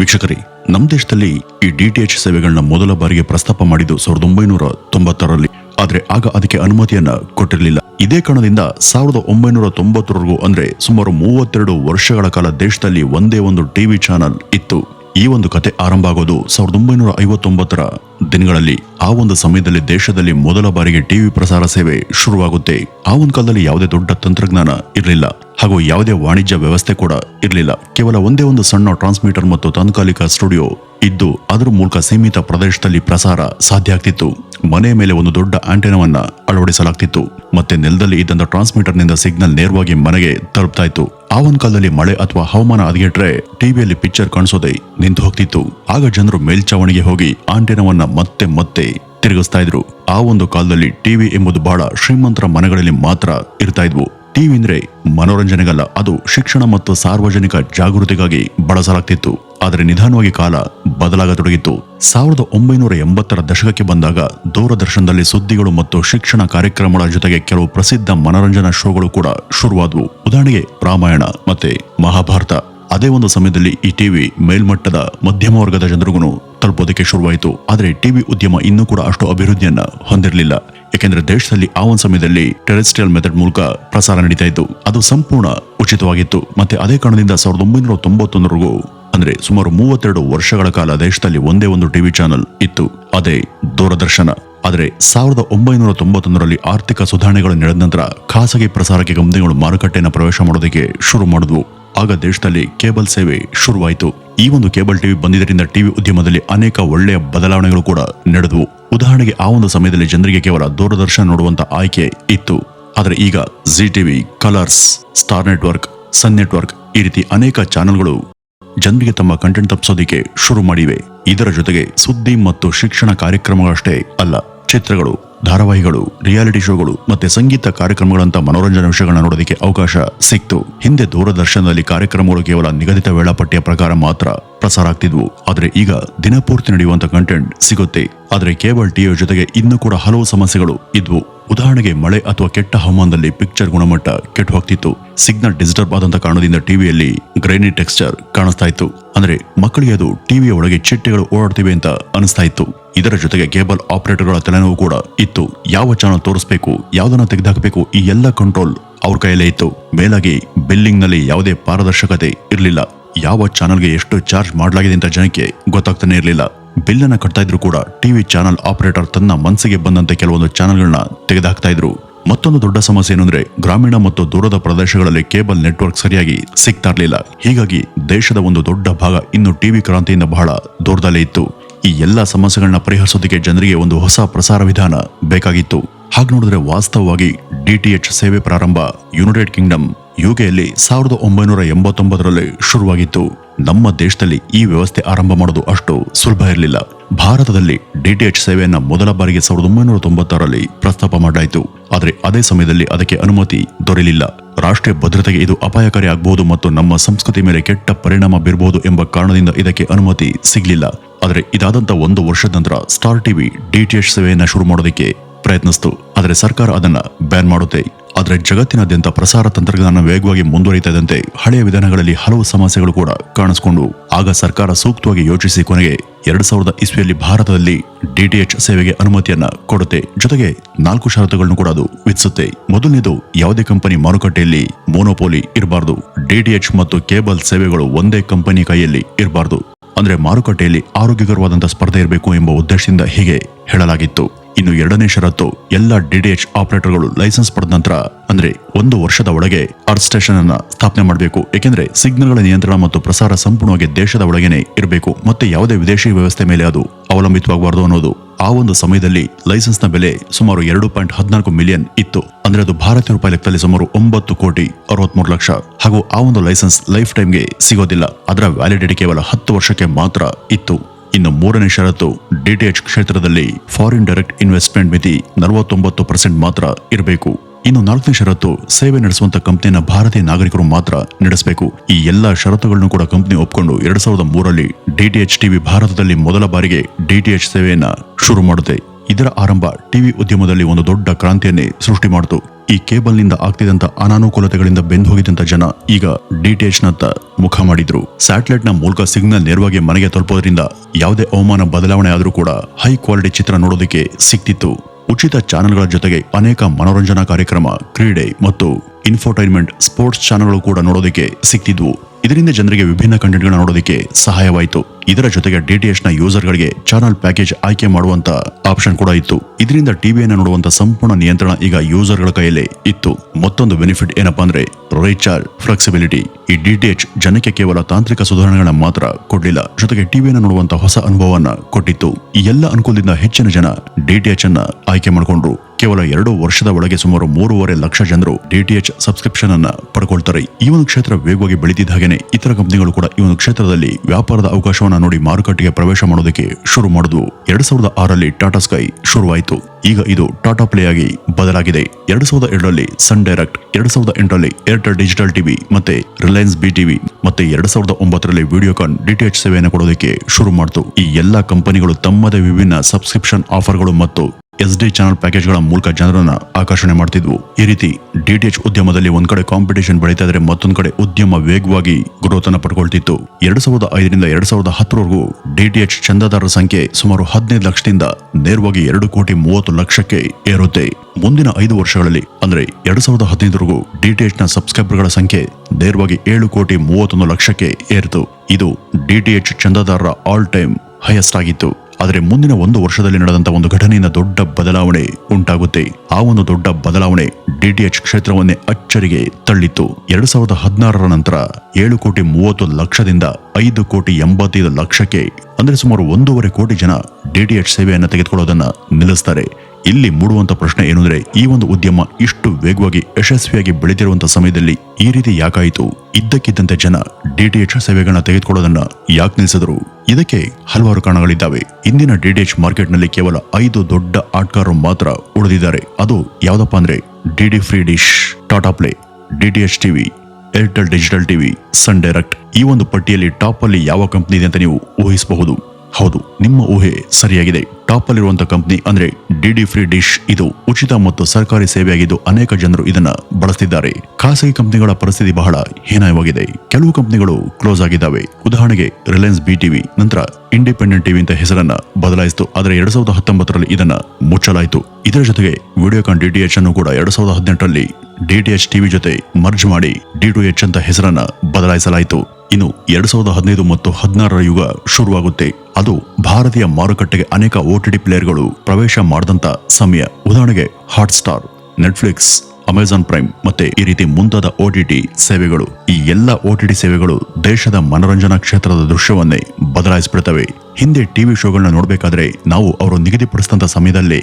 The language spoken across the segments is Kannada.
ವೀಕ್ಷಕರೇ, ನಮ್ಮ ದೇಶದಲ್ಲಿ ಈ ಡಿಟಿಎಚ್ ಸೇವೆಗಳನ್ನ ಮೊದಲ ಬಾರಿಗೆ ಪ್ರಸ್ತಾಪ ಮಾಡಿದ್ದು ಸಾವಿರದ ಒಂಬೈನೂರ ತೊಂಬತ್ತರಲ್ಲಿ. ಆದರೆ ಆಗ ಅದಕ್ಕೆ ಅನುಮತಿಯನ್ನ ಕೊಟ್ಟಿರಲಿಲ್ಲ. ಇದೇ ಕಾರಣದಿಂದ ಸಾವಿರದ ಒಂಬೈನೂರ ತೊಂಬತ್ತರವರೆಗೂ ಅಂದ್ರೆ ಸುಮಾರು ಮೂವತ್ತೆರಡು ವರ್ಷಗಳ ಕಾಲ ದೇಶದಲ್ಲಿ ಒಂದೇ ಒಂದು ಟಿವಿ ಚಾನಲ್ ಇತ್ತು. ಈ ಒಂದು ಕತೆ ಆರಂಭ ಆಗೋದು ಸಾವಿರದ ಒಂಬೈನೂರ ಐವತ್ತೊಂಬತ್ತರ ದಿನಗಳಲ್ಲಿ. ಆ ಒಂದು ಸಮಯದಲ್ಲಿ ದೇಶದಲ್ಲಿ ಮೊದಲ ಬಾರಿಗೆ ಟಿವಿ ಪ್ರಸಾರ ಸೇವೆ ಶುರುವಾಗುತ್ತೆ. ಆ ಒಂದು ಕಾಲದಲ್ಲಿ ಯಾವುದೇ ದೊಡ್ಡ ತಂತ್ರಜ್ಞಾನ ಇರಲಿಲ್ಲ. ಹಾಗೂ ಯಾವುದೇ ವಾಣಿಜ್ಯ ವ್ಯವಸ್ಥೆ ಕೂಡ ಇರಲಿಲ್ಲ. ಕೇವಲ ಒಂದೇ ಒಂದು ಸಣ್ಣ ಟ್ರಾನ್ಸ್ಮಿಟರ್ ಮತ್ತು ತಾತ್ಕಾಲಿಕ ಸ್ಟುಡಿಯೋ ಇದ್ದು ಅದರ ಮೂಲಕ ಸೀಮಿತ ಪ್ರದೇಶದಲ್ಲಿ ಪ್ರಸಾರ ಸಾಧ್ಯ ಆಗ್ತಿತ್ತು. ಮನೆ ಮೇಲೆ ಒಂದು ದೊಡ್ಡ ಆಂಟೆನವನ್ನ ಅಳವಡಿಸಲಾಗ್ತಿತ್ತು. ಮತ್ತೆ ನೆಲದಲ್ಲಿ ಇದ್ದಂತ ಟ್ರಾನ್ಸ್ಮಿಟರ್ನಿಂದ ಸಿಗ್ನಲ್ ನೇರವಾಗಿ ಮನೆಗೆ ತಲುಪ್ತಾ ಇತ್ತು ಆ ಒಂದು ಕಾಲದಲ್ಲಿ ಮಳೆ ಅಥವಾ ಹವಾಮಾನ ಹದಗೆಟ್ರೆ ಟಿವಿಯಲ್ಲಿ ಪಿಕ್ಚರ್ ಕಾಣಿಸೋದೇ ನಿಂತು ಹೋಗ್ತಿತ್ತು. ಆಗ ಜನರು ಮೇಲ್ಚಾವಣಿಗೆ ಹೋಗಿ ಆಂಟೆನವನ್ನ ಮತ್ತೆ ಮತ್ತೆ ತಿರುಗಿಸ್ತಾ ಇದ್ರು ಆ ಒಂದು ಕಾಲದಲ್ಲಿ ಟಿವಿ ಎಂಬುದು ಬಹಳ ಶ್ರೀಮಂತರ ಮನೆಗಳಲ್ಲಿ ಮಾತ್ರ ಇರ್ತಾ ಇದ್ವು ಟಿವಿ ಅಂದ್ರೆ ಮನೋರಂಜನೆಗಲ್ಲ, ಅದು ಶಿಕ್ಷಣ ಮತ್ತು ಸಾರ್ವಜನಿಕ ಜಾಗೃತಿಗಾಗಿ ಬಳಸಲಾಗ್ತಿತ್ತು. ಆದರೆ ನಿಧಾನವಾಗಿ ಕಾಲ ಬದಲಾಗತೊಡಗಿತ್ತು. ಸಾವಿರದ ಒಂಬೈನೂರ ಎಂಬತ್ತರ ದಶಕಕ್ಕೆ ಬಂದಾಗ ದೂರದರ್ಶನದಲ್ಲಿ ಸುದ್ದಿಗಳು ಮತ್ತು ಶಿಕ್ಷಣ ಕಾರ್ಯಕ್ರಮಗಳ ಜೊತೆಗೆ ಕೆಲವು ಪ್ರಸಿದ್ಧ ಮನರಂಜನಾ ಶೋಗಳು ಕೂಡ ಶುರುವಾದವು. ಉದಾಹರಣೆಗೆ ರಾಮಾಯಣ ಮತ್ತೆ ಮಹಾಭಾರತ. ಅದೇ ಒಂದು ಸಮಯದಲ್ಲಿ ಈ ಟಿವಿ ಮೇಲ್ಮಟ್ಟದ ಮಧ್ಯಮ ವರ್ಗದ ಜನರಿಗೂ ತಲುಪೋದಕ್ಕೆ ಶುರುವಾಯಿತು. ಆದರೆ ಟಿವಿ ಉದ್ಯಮ ಇನ್ನೂ ಕೂಡ ಅಷ್ಟು ಅಭಿವೃದ್ಧಿಯನ್ನ ಹೊಂದಿರಲಿಲ್ಲ. ಏಕೆಂದರೆ ದೇಶದಲ್ಲಿ ಆ ಒಂದು ಸಮಯದಲ್ಲಿ ಟೆರೆಸ್ಟ್ರಿಯಲ್ ಮೆಥಡ್ ಮೂಲಕ ಪ್ರಸಾರ ನಡೀತಾ ಇತ್ತು. ಅದು ಸಂಪೂರ್ಣ ಉಚಿತವಾಗಿತ್ತು. ಮತ್ತೆ ಅದೇ ಕಾರಣದಿಂದ ಸಾವಿರದ ಒಂಬೈನೂರ ತೊಂಬತ್ತೊಂದರವರೆಗೂ ಅಂದ್ರೆ ಸುಮಾರು ಮೂವತ್ತೆರಡು ವರ್ಷಗಳ ಕಾಲ ದೇಶದಲ್ಲಿ ಒಂದೇ ಒಂದು ಟಿವಿ ಚಾನೆಲ್ ಇತ್ತು. ಅದೇ ದೂರದರ್ಶನ. ಆದರೆ ಸಾವಿರದ ಒಂಬೈನೂರ ತೊಂಬತ್ತೊಂದರಲ್ಲಿ ಆರ್ಥಿಕ ಸುಧಾರಣೆಗಳು ನಡೆದ ನಂತರ ಖಾಸಗಿ ಪ್ರಸಾರಕ್ಕೆ ಕಂಪನಿಗಳು ಮಾರುಕಟ್ಟೆಯನ್ನು ಪ್ರವೇಶ ಮಾಡೋದಕ್ಕೆ ಶುರು ಮಾಡಿದ್ವು. ಆಗ ದೇಶದಲ್ಲಿ ಕೇಬಲ್ ಸೇವೆ ಶುರುವಾಯಿತು. ಈ ಒಂದು ಕೇಬಲ್ ಟಿವಿ ಬಂದಿದ್ದರಿಂದ ಟಿವಿ ಉದ್ಯಮದಲ್ಲಿ ಅನೇಕ ಒಳ್ಳೆಯ ಬದಲಾವಣೆಗಳು ಕೂಡ ನಡೆದವು. ಉದಾಹರಣೆಗೆ ಆ ಒಂದು ಸಮಯದಲ್ಲಿ ಜನರಿಗೆ ಕೇವಲ ದೂರದರ್ಶನ ನೋಡುವಂತ ಆಯ್ಕೆ ಇತ್ತು. ಆದರೆ ಈಗ Zee TV, Colors, Star network, Sun network ಈ ರೀತಿ ಅನೇಕ ಚಾನೆಲ್ಗಳು ಜನರಿಗೆ ತಮ್ಮ ಕಂಟೆಂಟ್ ತಪ್ಪಿಸೋದಿಕ್ಕೆ ಶುರು ಮಾಡಿವೆ. ಇದರ ಜೊತೆಗೆ ಸುದ್ದಿ ಮತ್ತು ಶಿಕ್ಷಣ ಕಾರ್ಯಕ್ರಮಗಳಷ್ಟೇ ಅಲ್ಲ, ಚಿತ್ರಗಳು, ಧಾರಾವಾಹಿಗಳು ರಿಯಾಲಿಟಿ ಶೋಗಳು ಮತ್ತೆ ಸಂಗೀತ ಕಾರ್ಯಕ್ರಮಗಳಂತ ಮನೋರಂಜನಾ ವಿಷಯಗಳನ್ನ ನೋಡೋದಕ್ಕೆ ಅವಕಾಶ ಸಿಕ್ತು. ಹಿಂದೆ ದೂರದರ್ಶನದಲ್ಲಿ ಕಾರ್ಯಕ್ರಮಗಳು ಕೇವಲ ನಿಗದಿತ ವೇಳಾಪಟ್ಟಿಯ ಪ್ರಕಾರ ಮಾತ್ರ ಪ್ರಸಾರ ಆಗ್ತಿದ್ವು. ಆದರೆ ಈಗ ದಿನಪೂರ್ತಿ ನಡೆಯುವಂತ ಕಂಟೆಂಟ್ ಸಿಗುತ್ತೆ. ಆದರೆ ಕೇಬಲ್ ಟಿವಿಯ ಜೊತೆಗೆ ಇನ್ನೂ ಕೂಡ ಹಲವು ಸಮಸ್ಯೆಗಳು ಇದ್ವು. ಉದಾಹರಣೆಗೆ ಮಳೆ ಅಥವಾ ಕೆಟ್ಟ ಹವಾಮಾನದಲ್ಲಿ ಪಿಕ್ಚರ್ ಗುಣಮಟ್ಟ ಕೆಟ್ಟು ಹೋಗ್ತಿತ್ತು. ಸಿಗ್ನಲ್ ಡಿಸ್ಟರ್ಬ್ ಆದಂತ ಕಾರಣದಿಂದ ಟಿವಿಯಲ್ಲಿ ಗ್ರೈನಿ ಟೆಕ್ಸ್ಚರ್ ಕಾಣಿಸ್ತಾ ಇತ್ತು. ಅಂದ್ರೆ ಮಕ್ಕಳಿಗೆ ಅದು ಟಿವಿಯ ಒಳಗೆ ಚಿಟ್ಟೆಗಳು ಓಡಾಡ್ತಿವೆ ಅಂತ ಅನಿಸ್ತಾ ಇತ್ತು. ಇದರ ಜೊತೆಗೆ ಕೇಬಲ್ ಆಪರೇಟರ್ಗಳ ತಲೆನೋವು ಕೂಡ ಇತ್ತು. ಯಾವ ಚಾನಲ್ ತೋರಿಸಬೇಕು, ಯಾವ್ದನ್ನ ತೆಗೆದುಹಾಕಬೇಕು ಈ ಎಲ್ಲ ಕಂಟ್ರೋಲ್ ಅವ್ರ ಕೈಯಲ್ಲೇ ಇತ್ತು. ಮೇಲಾಗಿ ಬಿಲ್ಲಿಂಗ್ನಲ್ಲಿ ಯಾವುದೇ ಪಾರದರ್ಶಕತೆ ಇರಲಿಲ್ಲ. ಯಾವ ಚಾನಲ್ಗೆ ಎಷ್ಟು ಚಾರ್ಜ್ ಮಾಡಲಾಗಿದೆ ಅಂತ ಜನಕ್ಕೆ ಗೊತ್ತಾಗ್ತಾನೆ ಇರಲಿಲ್ಲ. ಬಿಲ್ ಅನ್ನ ಕಟ್ತಾ ಇದ್ರು ಕೂಡ ಟಿವಿ ಚಾನಲ್ ಆಪರೇಟರ್ ತನ್ನ ಮನಸ್ಸಿಗೆ ಬಂದಂತೆ ಕೆಲವೊಂದು ಚಾನಲ್ಗಳನ್ನ ತೆಗೆದುಹಾಕ್ತಾ ಇದ್ರು. ಮತ್ತೊಂದು ದೊಡ್ಡ ಸಮಸ್ಯೆ ಏನಂದ್ರೆ ಗ್ರಾಮೀಣ ಮತ್ತು ದೂರದ ಪ್ರದೇಶಗಳಲ್ಲಿ ಕೇಬಲ್ ನೆಟ್ವರ್ಕ್ ಸರಿಯಾಗಿ ಸಿಗ್ತಾ ಇರಲಿಲ್ಲ. ಹೀಗಾಗಿ ದೇಶದ ಒಂದು ದೊಡ್ಡ ಭಾಗ ಇನ್ನು ಟಿವಿ ಕ್ರಾಂತಿಯಿಂದ ಬಹಳ ದೂರದಲ್ಲೇ ಇತ್ತು. ಈ ಎಲ್ಲ ಸಮಸ್ಯೆಗಳನ್ನ ಪರಿಹರಿಸೋದಕ್ಕೆ ಜನರಿಗೆ ಒಂದು ಹೊಸ ಪ್ರಸಾರ ವಿಧಾನ ಬೇಕಾಗಿತ್ತು. ಹಾಗೆ ನೋಡಿದ್ರೆ ವಾಸ್ತವವಾಗಿ ಡಿಟಿಎಚ್ ಸೇವೆ ಪ್ರಾರಂಭ ಯುನೈಟೆಡ್ ಕಿಂಗ್ಡಮ್ ಯುಕೆಯಲ್ಲಿ ಸಾವಿರದ ಒಂಬೈನೂರ ಎಂಬತ್ತೊಂಬತ್ತರಲ್ಲಿ ಶುರುವಾಗಿತ್ತು. ನಮ್ಮ ದೇಶದಲ್ಲಿ ಈ ವ್ಯವಸ್ಥೆ ಆರಂಭ ಮಾಡೋದು ಅಷ್ಟು ಸುಲಭ ಇರಲಿಲ್ಲ. ಭಾರತದಲ್ಲಿ ಡಿಟಿಎಚ್ ಸೇವೆಯನ್ನ ಮೊದಲ ಬಾರಿಗೆ ಸಾವಿರದ ಒಂಬೈನೂರ ತೊಂಬತ್ತಾರರಲ್ಲಿ ಪ್ರಸ್ತಾಪ ಮಾಡಲಾಯಿತು ಆದರೆ ಅದೇ ಸಮಯದಲ್ಲಿ ಅದಕ್ಕೆ ಅನುಮತಿ ದೊರೆಯಲಿಲ್ಲ. ರಾಷ್ಟ್ರೀಯ ಭದ್ರತೆಗೆ ಇದು ಅಪಾಯಕಾರಿ ಆಗಬಹುದು ಮತ್ತು ನಮ್ಮ ಸಂಸ್ಕೃತಿ ಮೇಲೆ ಕೆಟ್ಟ ಪರಿಣಾಮ ಬೀರಬಹುದು ಎಂಬ ಕಾರಣದಿಂದ ಇದಕ್ಕೆ ಅನುಮತಿ ಸಿಗಲಿಲ್ಲ. ಆದರೆ ಇದಾದಂತ ಒಂದು ವರ್ಷದ ನಂತರ ಸ್ಟಾರ್ ಟಿವಿ ಡಿಟಿಎಚ್ ಸೇವೆಯನ್ನ ಶುರು ಮಾಡೋದಕ್ಕೆ ಪ್ರಯತ್ನಿಸ್ತು. ಆದರೆ ಸರ್ಕಾರ ಅದನ್ನ ಬ್ಯಾನ್ ಮಾಡುತ್ತೆ. ಆದರೆ ಜಗತ್ತಿನಾದ್ಯಂತ ಪ್ರಸಾರ ತಂತ್ರಜ್ಞಾನ ವೇಗವಾಗಿ ಮುಂದುವರಿಯುತ್ತಿದ್ದಂತೆ ಹಳೆಯ ವಿಧಾನಗಳಲ್ಲಿ ಹಲವು ಸಮಸ್ಯೆಗಳು ಕೂಡ ಕಾಣಿಸಿಕೊಂಡು, ಆಗ ಸರ್ಕಾರ ಸೂಕ್ತವಾಗಿ ಯೋಚಿಸಿ ಕೊನೆಗೆ ಎರಡು ಸಾವಿರದ ಇಸ್ವಿಯಲ್ಲಿ ಭಾರತದಲ್ಲಿ ಡಿಟಿಎಚ್ ಸೇವೆಗೆ ಅನುಮತಿಯನ್ನ ಕೊಡುತ್ತೆ. ಜೊತೆಗೆ ನಾಲ್ಕು ಷರತ್ತುಗಳನ್ನು ಕೂಡ ಅದು ವಿಧಿಸುತ್ತೆ. ಮೊದಲನೇದು, ಯಾವುದೇ ಕಂಪನಿ ಮಾರುಕಟ್ಟೆಯಲ್ಲಿ ಮೋನೋಪೋಲಿ ಇರಬಾರದು. ಡಿಟಿಎಚ್ ಮತ್ತು ಕೇಬಲ್ ಸೇವೆಗಳು ಒಂದೇ ಕಂಪನಿ ಕೈಯಲ್ಲಿ ಇರಬಾರದು. ಅಂದ್ರೆ ಮಾರುಕಟ್ಟೆಯಲ್ಲಿ ಆರೋಗ್ಯಕರವಾದಂತಹ ಸ್ಪರ್ಧೆ ಇರಬೇಕು ಎಂಬ ಉದ್ದೇಶದಿಂದ ಹೀಗೆ ಹೇಳಲಾಗಿತ್ತು. ಇನ್ನು ಎರಡನೇ ಷರತ್ತು ಎಲ್ಲ ಡಿಡಿಎಚ್ ಆಪರೇಟರ್ಗಳು ಲೈಸೆನ್ಸ್ ಪಡೆದ ನಂತರ, ಅಂದ್ರೆ ಒಂದು ವರ್ಷದ ಒಳಗೆ ಅರ್ತ್ ಸ್ಟೇಷನ್ ಅನ್ನ ಸ್ಥಾಪನೆ ಮಾಡಬೇಕು. ಏಕೆಂದ್ರೆ ಸಿಗ್ನಲ್ಗಳ ನಿಯಂತ್ರಣ ಮತ್ತು ಪ್ರಸಾರ ಸಂಪೂರ್ಣವಾಗಿ ದೇಶದ ಒಳಗೇನೆ ಇರಬೇಕು. ಮತ್ತೆ ಯಾವುದೇ ವಿದೇಶಿ ವ್ಯವಸ್ಥೆ ಮೇಲೆ ಅದು ಅವಲಂಬಿತವಾಗಬಾರದು ಅನ್ನೋದು ಆ ಒಂದು ಸಮಯದಲ್ಲಿ ಲೈಸೆನ್ಸ್ನ ಬೆಲೆ ಸುಮಾರು ಎರಡು ಪಾಯಿಂಟ್ ಹದಿನಾಲ್ಕು ಮಿಲಿಯನ್ ಇತ್ತು. ಅಂದ್ರೆ ಅದು ಭಾರತೀಯ ರೂಪಾಯಿ ಲೆಕ್ಕದಲ್ಲಿ ಸುಮಾರು ಒಂಬತ್ತು ಕೋಟಿ ಅರವತ್ಮೂರು ಲಕ್ಷ. ಹಾಗೂ ಆ ಒಂದು ಲೈಸೆನ್ಸ್ ಲೈಫ್ ಟೈಮ್ಗೆ ಸಿಗೋದಿಲ್ಲ. ಅದರ ವ್ಯಾಲಿಡಿಟಿ ಕೇವಲ ಹತ್ತು ವರ್ಷಕ್ಕೆ ಮಾತ್ರ ಇತ್ತು. ಇನ್ನು ಮೂರನೇ ಷರತ್ತು ಡಿಟಿಎಚ್ ಕ್ಷೇತ್ರದಲ್ಲಿ ಫಾರಿನ್ ಡೈರೆಕ್ಟ್ ಇನ್ವೆಸ್ಟ್ಮೆಂಟ್ ಮಿತಿ ನಲವತ್ತೊಂಬತ್ತು ಪರ್ಸೆಂಟ್ ಮಾತ್ರ ಇರಬೇಕು. ಇನ್ನು ನಾಲ್ಕನೇ ಷರತ್ತು ಸೇವೆ ನಡೆಸುವಂತ ಕಂಪನಿಯನ್ನ ಭಾರತೀಯ ನಾಗರಿಕರು ಮಾತ್ರ ನಡೆಸಬೇಕು. ಈ ಎಲ್ಲಾ ಷರತ್ತುಗಳನ್ನು ಕೂಡ ಕಂಪನಿ ಒಪ್ಪಿಕೊಂಡು ಎರಡ್ ಸಾವಿರದ ಮೂರರಲ್ಲಿ ಡಿಟಿಎಚ್ ಟಿವಿ ಭಾರತದಲ್ಲಿ ಮೊದಲ ಬಾರಿಗೆ ಡಿಟಿಎಚ್ ಸೇವೆಯನ್ನ ಶುರು ಮಾಡುತ್ತೆ. ಇದರ ಆರಂಭ ಟಿವಿ ಉದ್ಯಮದಲ್ಲಿ ಒಂದು ದೊಡ್ಡ ಕ್ರಾಂತಿಯನ್ನೇ ಸೃಷ್ಟಿ ಮಾಡಿತು. ಈ ಕೇಬಲ್ನಿಂದ ಆಗ್ತಿದ್ದಂಥ ಅನಾನುಕೂಲತೆಗಳಿಂದ ಬೆಂದು ಹೋಗಿದ್ದಂತ ಜನ ಈಗ ಡಿಟಿಎಚ್ ನತ್ತ ಮುಖ ಮಾಡಿದ್ರು. ಸ್ಯಾಟಲೈಟ್ನ ಮೂಲಕ ಸಿಗ್ನಲ್ ನೇರವಾಗಿ ಮನೆಗೆ ತಲುಪೋದ್ರಿಂದ ಯಾವುದೇ ಅವಮಾನ ಬದಲಾವಣೆ ಆದರೂ ಕೂಡ ಹೈ ಕ್ವಾಲಿಟಿ ಚಿತ್ರ ನೋಡೋದಕ್ಕೆ ಸಿಕ್ತಿತ್ತು. ಉಚಿತ ಚಾನೆಲ್ಗಳ ಜೊತೆಗೆ ಅನೇಕ ಮನೋರಂಜನಾ ಕಾರ್ಯಕ್ರಮ, ಕ್ರೀಡೆ ಮತ್ತು ಇನ್ಫೋಟೈನ್ಮೆಂಟ್ ಸ್ಪೋರ್ಟ್ಸ್ ಚಾನೆಲ್ಗಳು ಕೂಡ ನೋಡೋದಕ್ಕೆ ಸಿಕ್ತಿದ್ವು. ಇದರಿಂದ ಜನರಿಗೆ ವಿಭಿನ್ನ ಕಂಟೆಂಟ್ಗಳನ್ನ ನೋಡೋದಕ್ಕೆ ಸಹಾಯವಾಯಿತು. ಇದರ ಜೊತೆಗೆ ಡಿಟಿಎಚ್ನ ಯೂಸರ್ಗಳಿಗೆ ಚಾನಲ್ ಪ್ಯಾಕೇಜ್ ಆಯ್ಕೆ ಮಾಡುವಂತ ಆಪ್ಷನ್ ಕೂಡ ಇತ್ತು. ಇದರಿಂದ ಟಿವಿಯನ್ನು ನೋಡುವಂತ ಸಂಪೂರ್ಣ ನಿಯಂತ್ರಣ ಈಗ ಯೂಸರ್ಗಳ ಕೈಯಲ್ಲಿ ಇತ್ತು. ಮತ್ತೊಂದು ಬೆನಿಫಿಟ್ ಏನಪ್ಪಾ ಅಂದ್ರೆ ರೀಚಾರ್ಜ್, ಫ್ಲೆಕ್ಸಿಬಿಲಿಟಿ. ಈ ಡಿಟಿಎಚ್ ಜನಕ್ಕೆ ಕೇವಲ ತಾಂತ್ರಿಕ ಸುಧಾರಣೆಗಳನ್ನ ಮಾತ್ರ ಕೊಡ್ಲಿಲ್ಲ. ಜೊತೆಗೆ ಟಿವಿಯನ್ನು ನೋಡುವಂತ ಹೊಸ ಅನುಭವವನ್ನ ಕೊಟ್ಟಿತ್ತು. ಈ ಎಲ್ಲ ಅನುಕೂಲದಿಂದ ಹೆಚ್ಚಿನ ಜನ ಡಿಟಿಎಚ್ ಅನ್ನ ಆಯ್ಕೆ ಮಾಡಿಕೊಂಡ್ರು. ಕೇವಲ ಎರಡು ವರ್ಷದ ಒಳಗೆ ಸುಮಾರು ಮೂರುವರೆ ಲಕ್ಷ ಜನರು ಡಿಟಿಎಚ್ ಸಬ್ಸ್ಕ್ರಿಪ್ಷನ್ ಅನ್ನ ಪಡ್ಕೊಳ್ತಾರೆ. ಈ ಒಂದು ಕ್ಷೇತ್ರ ವೇಗವಾಗಿ ಬೆಳೀತಿದ್ದ ಹಾಗೆ ಇತರ ಕಂಪನಿಗಳು ಕೂಡ ಈ ಒಂದು ಕ್ಷೇತ್ರದಲ್ಲಿ ವ್ಯಾಪಾರದ ಅವಕಾಶವನ್ನ ನೋಡಿ ಮಾರುಕಟ್ಟೆಗೆ ಪ್ರವೇಶ ಮಾಡೋದಕ್ಕೆ ಶುರು ಮಾಡಿದ್ವು. ಎರಡ್ ಸಾವಿರದ ಆರಲ್ಲಿ ಟಾಟಾ ಸ್ಕೈ ಶುರುವಾಯಿತು. ಈಗ ಇದು ಟಾಟಾ ಪ್ಲೇ ಆಗಿ ಬದಲಾಗಿದೆ. ಎರಡ್ ಸಾವಿರದ ಎರಡರಲ್ಲಿ ಸನ್ ಡೈರೆಕ್ಟ್, ಎರಡ್ ಸಾವಿರದ ಎಂಟರಲ್ಲಿ ಏರ್ಟೆಲ್ ಡಿಜಿಟಲ್ ಟಿವಿ ಮತ್ತೆ ರಿಲಯನ್ಸ್ ಬಿ ಟಿವಿ ಮತ್ತೆ ಎರಡ್ ಸಾವಿರದ ಒಂಬತ್ತರಲ್ಲಿ ವಿಡಿಯೋಕಾನ್ ಡಿಟಿಎಚ್ ಸೇವೆಯನ್ನು ಕೊಡೋದಕ್ಕೆ ಶುರು ಮಾಡಿತು. ಈ ಎಲ್ಲಾ ಕಂಪನಿಗಳು ತಮ್ಮದೇ ವಿಭಿನ್ನ ಸಬ್ಸ್ಕ್ರಿಪ್ಷನ್ ಆಫರ್ಗಳು ಮತ್ತು ಎಸ್ ಡಿ ಚಾನಲ್ ಪ್ಯಾಕೇಜ್ಗಳ ಮೂಲಕ ಜನರನ್ನು ಆಕರ್ಷಣೆ ಮಾಡ್ತಿದ್ವು. ಈ ರೀತಿ ಡಿಟಿಎಚ್ ಉದ್ಯಮದಲ್ಲಿ ಒಂದ್ ಕಡೆ ಕಾಂಪಿಟೇಷನ್ ಬೆಳೀತಾ ಇದ್ರೆ ಮತ್ತೊಂದ್ ಕಡೆ ಉದ್ಯಮ ವೇಗವಾಗಿ ಗ್ರೋತ್ ಅನ್ನ ಪಡ್ಕೊಳ್ತಿತ್ತು. ಎರಡ್ ಸಾವಿರದ ಐದರಿಂದ ಎರಡ್ ಸಾವಿರದ ಹತ್ತರವರೆಗೂ ಡಿಟಿಎಚ್ ಚಂದಾದಾರರ ಸಂಖ್ಯೆ ಸುಮಾರು ಹದಿನೈದು ಲಕ್ಷದಿಂದ ನೇರವಾಗಿ ಎರಡು ಕೋಟಿ ಮೂವತ್ತು ಲಕ್ಷಕ್ಕೆ ಏರುತ್ತೆ. ಮುಂದಿನ ಐದು ವರ್ಷಗಳಲ್ಲಿ, ಅಂದ್ರೆ ಎರಡ್ ಸಾವಿರದ ಹದಿನೈದರವರೆಗೂ ಡಿಟಿಎಚ್ನ ಸಬ್ಸ್ಕ್ರೈಬರ್ಗಳ ಸಂಖ್ಯೆ ನೇರವಾಗಿ ಏಳು ಕೋಟಿ ಮೂವತ್ತೊಂದು ಲಕ್ಷಕ್ಕೆ ಏರಿತು. ಇದು ಡಿಟಿಎಚ್ ಚಂದಾದಾರರ ಆಲ್ ಟೈಮ್ ಹೈಯೆಸ್ಟ್ ಆಗಿತ್ತು. ಆದರೆ ಮುಂದಿನ ಒಂದು ವರ್ಷದಲ್ಲಿ ನಡೆದಂತ ಒಂದು ಘಟನೆಯಿಂದ ದೊಡ್ಡ ಬದಲಾವಣೆ ಉಂಟಾಗುತ್ತೆ. ಆ ಒಂದು ದೊಡ್ಡ ಬದಲಾವಣೆ ಡಿಟಿಎಚ್ ಕ್ಷೇತ್ರವನ್ನೇ ಅಚ್ಚರಿಗೆ ತಳ್ಳಿತ್ತು. ಎರಡ್ ಸಾವಿರದ ಹದಿನಾರರ ನಂತರ ಏಳು ಕೋಟಿ ಮೂವತ್ತು ಲಕ್ಷದಿಂದ ಐದು ಕೋಟಿ ಎಂಬತ್ತೈದು ಲಕ್ಷಕ್ಕೆ, ಅಂದರೆ ಸುಮಾರು ಒಂದೂವರೆ ಕೋಟಿ ಜನ ಡಿಟಿಎಚ್ ಸೇವೆಯನ್ನು ತೆಗೆದುಕೊಳ್ಳೋದನ್ನ ನಿಲ್ಲಿಸ್ತಾರೆ. ಇಲ್ಲಿ ಮೂಡುವಂತ ಪ್ರಶ್ನೆ ಏನಂದ್ರೆ ಈ ಒಂದು ಉದ್ಯಮ ಇಷ್ಟು ವೇಗವಾಗಿ, ಯಶಸ್ವಿಯಾಗಿ ಬೆಳೆದಿರುವಂತ ಸಮಯದಲ್ಲಿ ಈ ರೀತಿ ಯಾಕಾಯಿತು ಇದ್ದಕ್ಕಿದ್ದಂತೆ ಜನ ಡಿಟಿಎಚ್ ಸೇವೆಗಳನ್ನ ತೆಗೆದುಕೊಳ್ಳೋದನ್ನ ಯಾಕೆ ನಿಲ್ಲಿಸಿದ್ರು ಇದಕ್ಕೆ ಹಲವಾರು ಕಾರಣಗಳಿದ್ದಾವೆ. ಇಂದಿನ ಡಿಟಿಎಚ್ ಮಾರ್ಕೆಟ್ನಲ್ಲಿ ಕೇವಲ ಐದು ದೊಡ್ಡ ಆಟಗಾರರು ಮಾತ್ರ ಉಳಿದಿದ್ದಾರೆ. ಅದು ಯಾವ್ದಪ್ಪ ಅಂದ್ರೆ DD free dish, Tata Play DTH TV Airtel digital TV Sun direct. ಈ ಒಂದು ಪಟ್ಟಿಯಲ್ಲಿ ಟಾಪ್ ಅಲ್ಲಿ ಯಾವ ಕಂಪನಿ ಇದೆ ಅಂತ ನೀವು ಊಹಿಸಬಹುದು. ಹೌದು, ನಿಮ್ಮ ಊಹೆ ಸರಿಯಾಗಿದೆ. ಟಾಪ್ ಅಲ್ಲಿರುವಂತಹ ಕಂಪನಿ ಅಂದ್ರೆ ಡಿಡಿ ಫ್ರೀ ಡಿಶ್ ಇದು ಉಚಿತ ಮತ್ತು ಸರ್ಕಾರಿ ಸೇವೆಯಾಗಿದ್ದು ಅನೇಕ ಜನರು ಇದನ್ನ ಬಳಸ್ತಿದ್ದಾರೆ. ಖಾಸಗಿ ಕಂಪನಿಗಳ ಪರಿಸ್ಥಿತಿ ಬಹಳ ಹೀನಾಯವಾಗಿದೆ. ಕೆಲವು ಕಂಪನಿಗಳು ಕ್ಲೋಸ್ ಆಗಿದ್ದಾವೆ. ಉದಾಹರಣೆಗೆ ರಿಲಯನ್ಸ್ ಬಿ ಟಿವಿ ನಂತರ ಇಂಡಿಪೆಂಡೆಂಟ್ ಟಿವಿ ಅಂತ ಹೆಸರನ್ನ ಬದಲಾಯಿಸಿತು. ಆದರೆ ಎರಡ್ ಸಾವಿರದ ಹತ್ತೊಂಬತ್ತರಲ್ಲಿ ಇದನ್ನ ಮುಚ್ಚಲಾಯಿತು. ಇದರ ಜೊತೆಗೆ ವಿಡಿಯೋಕಾನ್ ಡಿಟಿಎಚ್ ಅನ್ನು ಕೂಡ ಎರಡ್ ಸಾವಿರದ ಹದಿನೆಂಟರಲ್ಲಿ ಡಿಟಿಎಚ್ ಟಿವಿ ಜೊತೆ ಮರ್ಜ್ ಮಾಡಿ ಡಿ ಟು ಎಚ್ ಅಂತ ಹೆಸರನ್ನ ಬದಲಾಯಿಸಲಾಯಿತು. ಇನ್ನು ಎರಡು ಸಾವಿರದ ಹದಿನೈದು ಮತ್ತು ಹದಿನಾರರ ಯುಗ ಶುರುವಾಗುತ್ತೆ. ಅದು ಭಾರತೀಯ ಮಾರುಕಟ್ಟೆಗೆ ಅನೇಕ ಓಟಿಟಿ ಪ್ಲೇಯರ್ಗಳು ಪ್ರವೇಶ ಮಾಡಿದಂತ ಸಮಯ. ಉದಾಹರಣೆಗೆ ಹಾಟ್ಸ್ಟಾರ್ ನೆಟ್ಫ್ಲಿಕ್ಸ್ ಅಮೆಜಾನ್ ಪ್ರೈಮ್ ಮತ್ತೆ ಈ ರೀತಿ ಮುಂತಾದ ಓಟಿಟಿ ಸೇವೆಗಳು. ಈ ಎಲ್ಲ ಓಟಿಟಿ ಸೇವೆಗಳು ದೇಶದ ಮನರಂಜನಾ ಕ್ಷೇತ್ರದ ದೃಶ್ಯವನ್ನೇ ಬದಲಾಯಿಸ್ಬಿಡ್ತವೆ. ಹಿಂದೆ ಟಿವಿ ಶೋಗಳನ್ನ ನೋಡಬೇಕಾದ್ರೆ ನಾವು ಅವರು ನಿಗದಿಪಡಿಸಿದಂತ ಸಮಯದಲ್ಲೇ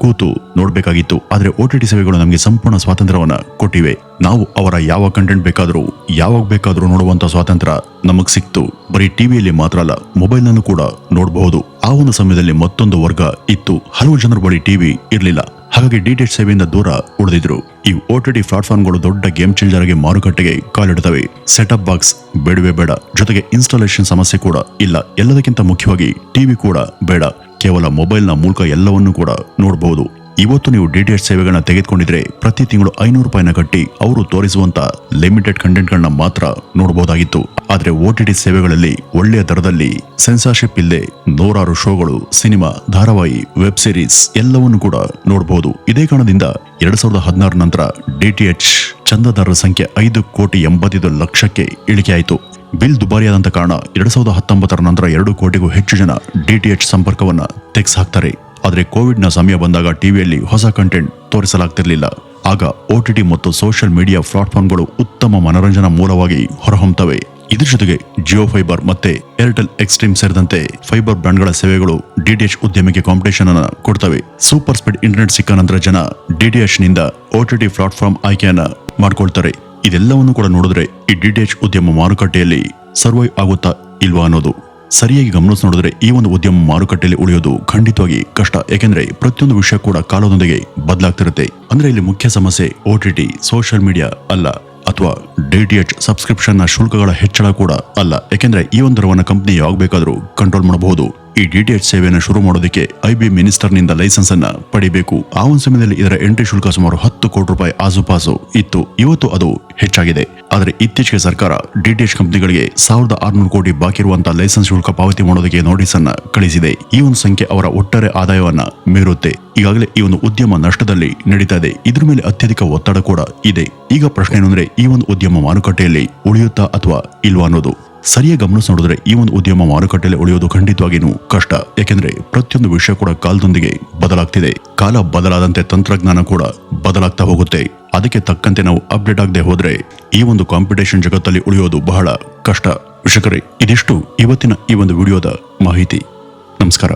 ಕೂತು ನೋಡಬೇಕಾಗಿತ್ತು, ಆದರೆ ಓ ಸೇವೆಗಳು ನಮಗೆ ಸಂಪೂರ್ಣ ಸ್ವಾತಂತ್ರ್ಯವನ್ನು ಕೊಟ್ಟಿವೆ. ನಾವು ಅವರ ಯಾವ ಕಂಟೆಂಟ್ ಬೇಕಾದರೂ, ಯಾವಾಗ ಬೇಕಾದರೂ ನೋಡುವಂಥ ಸ್ವಾತಂತ್ರ್ಯ ನಮಗೆ ಸಿಕ್ತು. ಬರೀ ಟಿವಿಯಲ್ಲಿ ಮಾತ್ರ ಅಲ್ಲ ಮೊಬೈಲ್ನಲ್ಲೂ ಕೂಡ ನೋಡಬಹುದು. ಆ ಒಂದು ಸಮಯದಲ್ಲಿ ಮತ್ತೊಂದು ವರ್ಗ ಇತ್ತು. ಹಲವು ಜನರ ಬಳಿ ಟಿವಿ ಇರಲಿಲ್ಲ. ಹಾಗಾಗಿ ಡಿಟಿಎಚ್ ಸೇವೆಯಿಂದ ದೂರ ಉಳಿದಿದ್ರು. ಈ ಓಟಿಟಿ ಪ್ಲಾಟ್ಫಾರ್ಮ್ಗಳು ದೊಡ್ಡ ಗೇಮ್ ಚೇಂಜರ್ ಆಗಿ ಮಾರುಕಟ್ಟೆಗೆ ಕಾಲಿಡುತ್ತವೆ ಸೆಟಪ್ ಬಾಕ್ಸ್ ಬೇಡವೇ ಬೇಡ. ಜೊತೆಗೆ ಇನ್ಸ್ಟಾಲೇಷನ್ ಸಮಸ್ಯೆ ಕೂಡ ಇಲ್ಲ. ಎಲ್ಲದಕ್ಕಿಂತ ಮುಖ್ಯವಾಗಿ ಟಿವಿ ಕೂಡ ಬೇಡ. ಕೇವಲ ಮೊಬೈಲ್ನ ಮೂಲಕ ಎಲ್ಲವನ್ನೂ ಕೂಡ ನೋಡಬಹುದು ಇವತ್ತು ನೀವು ಡಿಟಿಎಚ್ ಸೇವೆಗಳನ್ನ ತೆಗೆದುಕೊಂಡಿದ್ರೆ ಪ್ರತಿ ತಿಂಗಳು ಐನೂರು ರೂಪಾಯಿನ ಕಟ್ಟಿ ಅವರು ತೋರಿಸುವಂತ ಲಿಮಿಟೆಡ್ ಕಂಟೆಂಟ್ಗಳನ್ನ ಮಾತ್ರ ನೋಡಬಹುದಾಗಿತ್ತು ಆದ್ರೆ ಓಟಿಟಿ ಸೇವೆಗಳಲ್ಲಿ ಒಳ್ಳೆಯ ದರದಲ್ಲಿ ಸೆನ್ಸಾರ್ಶಿಪ್ ಇಲ್ಲದೆ ನೂರಾರು ಶೋಗಳು, ಸಿನಿಮಾ, ಧಾರಾವಾಹಿ ವೆಬ್ ಸೀರೀಸ್ ಎಲ್ಲವನ್ನು ಕೂಡ ನೋಡಬಹುದು ಇದೇ ಕಾರಣದಿಂದ ಎರಡ್ ಸಾವಿರದ ಹದಿನಾರ ನಂತರ ಡಿಟಿಎಚ್ ಚಂದಾದಾರರ ಸಂಖ್ಯೆ ಐದು ಕೋಟಿ ಎಂಬತ್ತೈದು ಲಕ್ಷಕ್ಕೆ ಇಳಿಕೆಯಾಯಿತು. ಬಿಲ್ ದುಬಾರಿಯಾದಂತ ಕಾರಣ ಎರಡ್ ಸಾವಿರದ ಹತ್ತೊಂಬತ್ತರ ನಂತರ ಎರಡು ಕೋಟಿಗೂ ಹೆಚ್ಚು ಜನ ಡಿಟಿಎಚ್ ಸಂಪರ್ಕವನ್ನ ತೆಗೆಸ್ ಹಾಕ್ತಾರೆ ಆದ್ರೆ ಕೋವಿಡ್ನ ಸಮಯ ಬಂದಾಗ ಟಿವಿಯಲ್ಲಿ ಹೊಸ ಕಂಟೆಂಟ್ ತೋರಿಸಲಾಗ್ತಿರಲಿಲ್ಲ. ಆಗ ಓಟಿಟಿ ಮತ್ತು ಸೋಷಿಯಲ್ ಮೀಡಿಯಾ ಪ್ಲಾಟ್ಫಾರ್ಮ್ಗಳು ಉತ್ತಮ ಮನೋರಂಜನಾ ಮೂಲವಾಗಿ ಹೊರಹೊಮ್ಮುತ್ತವೆ ಇದ್ರ ಜೊತೆಗೆ ಜಿಯೋ ಫೈಬರ್ ಮತ್ತೆ ಏರ್ಟೆಲ್ ಎಕ್ಸ್ಟ್ರೀಮ್ ಸೇರಿದಂತೆ ಫೈಬರ್ ಬ್ರಾಂಡ್ಗಳ ಸೇವೆಗಳು ಡಿಟಿಎಚ್ ಉದ್ಯಮಕ್ಕೆ ಕಾಂಪಿಟೇಷನ್ ಅನ್ನು ಕೊಡ್ತವೆ. ಸೂಪರ್ ಸ್ಪೀಡ್ ಇಂಟರ್ನೆಟ್ ಸಿಕ್ಕ ನಂತರ ಜನ ಡಿಟಿಎಚ್ನಿಂದ ಟಿ ಪ್ಲಾಟ್ಫಾರ್ಮ್ ಆಯ್ಕೆಯನ್ನ ಮಾಡ್ಕೊಳ್ತಾರೆ. ಇದೆಲ್ಲವನ್ನು ಕೂಡ ನೋಡಿದ್ರೆ ಈ ಡಿಟಿಎಚ್ ಉದ್ಯಮ ಮಾರುಕಟ್ಟೆಯಲ್ಲಿ ಸರ್ವೈವ್ ಆಗುತ್ತಾ ಇಲ್ವಾ ಅನ್ನೋದು. ಸರಿಯಾಗಿ ಗಮನಿಸಿ ನೋಡಿದ್ರೆ ಈ ಒಂದು ಉದ್ಯಮ ಮಾರುಕಟ್ಟೆಯಲ್ಲಿ ಉಳಿಯೋದು ಖಂಡಿತವಾಗಿ ಕಷ್ಟ. ಏಕೆಂದ್ರೆ ಪ್ರತಿಯೊಂದು ವಿಷಯ ಕೂಡ ಕಾಲದೊಂದಿಗೆ ಬದಲಾಗ್ತಿರುತ್ತೆ. ಅಂದ್ರೆ ಇಲ್ಲಿ ಮುಖ್ಯ ಸಮಸ್ಯೆ ಓಟಿಟಿ ಸೋಷಿಯಲ್ ಮೀಡಿಯಾ ಅಲ್ಲ. ಅಥವಾ ಡಿ ಟಿ ಸಬ್ಸ್ಕ್ರಿಪ್ಷನ್ನ ಶುಲ್ಕಗಳ ಹೆಚ್ಚಳ ಕೂಡ ಅಲ್ಲ. ಯಾಕೆಂದ್ರೆ ಈ ಒಂದು ದರವನ್ನು ಕಂಪನಿ ಯಾವಾಗ ಬೇಕಾದರೂ ಕಂಟ್ರೋಲ್ ಮಾಡಬಹುದು. ಈ ಡಿಟಿಎಚ್ ಸೇವೆಯನ್ನು ಶುರು ಮಾಡೋದಕ್ಕೆ ಐಬಿ ಮಿನಿಸ್ಟರ್ನಿಂದ ಲೈಸೆನ್ಸ್ ಅನ್ನ ಪಡಿಬೇಕು. ಆ ಒಂದು ಸಮಯದಲ್ಲಿ ಇದರ ಎಂಟ್ರಿ ಶುಲ್ಕ ಸುಮಾರು ಹತ್ತು ಕೋಟಿ ರೂಪಾಯಿ ಆಸುಪಾಸು ಇತ್ತು. ಇವತ್ತು ಅದು ಹೆಚ್ಚಾಗಿದೆ. ಆದರೆ ಇತ್ತೀಚೆಗೆ ಸರ್ಕಾರ ಡಿಟಿಎಚ್ ಕಂಪನಿಗಳಿಗೆ ಸಾವಿರದ ಆರುನೂರು ಕೋಟಿ ಬಾಕಿ ಇರುವಂತಹ ಲೈಸೆನ್ಸ್ ಶುಲ್ಕ ಪಾವತಿ ಮಾಡೋದಕ್ಕೆ ನೋಟಿಸ್ ಅನ್ನ ಕಳಿಸಿದೆ. ಈ ಒಂದು ಸಂಖ್ಯೆ ಅವರ ಒಟ್ಟಾರೆ ಆದಾಯವನ್ನ ಮೀರುತ್ತೆ. ಈಗಾಗಲೇ ಈ ಒಂದು ಉದ್ಯಮ ನಷ್ಟದಲ್ಲಿ ನಡೀತಾ ಇದೆ. ಇದ್ರ ಮೇಲೆ ಅತ್ಯಧಿಕ ಒತ್ತಡ ಕೂಡ ಇದೆ. ಈಗ ಪ್ರಶ್ನೆ ಏನಂದ್ರೆ ಈ ಒಂದು ಉದ್ಯಮ ಮಾರುಕಟ್ಟೆಯಲ್ಲಿ ಉಳಿಯುತ್ತಾ ಅಥವಾ ಇಲ್ವಾ ಅನ್ನೋದು. ಸರಿಯಾಗಿ ಗಮನಿಸಿ ನೋಡಿದ್ರೆ ಈ ಒಂದು ಉದ್ಯಮ ಮಾರುಕಟ್ಟೆಯಲ್ಲಿ ಉಳಿಯೋದು ಖಂಡಿತವಾಗಿಯೂ ಕಷ್ಟ. ಯಾಕೆಂದ್ರೆ ಪ್ರತಿಯೊಂದು ವಿಷಯ ಕೂಡ ಕಾಲದೊಂದಿಗೆ ಬದಲಾಗ್ತಿದೆ. ಕಾಲ ಬದಲಾದಂತೆ ತಂತ್ರಜ್ಞಾನ ಕೂಡ ಬದಲಾಗ್ತಾ ಹೋಗುತ್ತೆ. ಅದಕ್ಕೆ ತಕ್ಕಂತೆ ನಾವು ಅಪ್ಡೇಟ್ ಆಗದೆ ಹೋದ್ರೆ ಈ ಒಂದು ಕಾಂಪಿಟೇಷನ್ ಜಗತ್ತಲ್ಲಿ ಉಳಿಯೋದು ಬಹಳ ಕಷ್ಟ. ವಿಷಕರೇ ಇದಿಷ್ಟು ಇವತ್ತಿನ ಈ ಒಂದು ವಿಡಿಯೋದ ಮಾಹಿತಿ. ನಮಸ್ಕಾರ.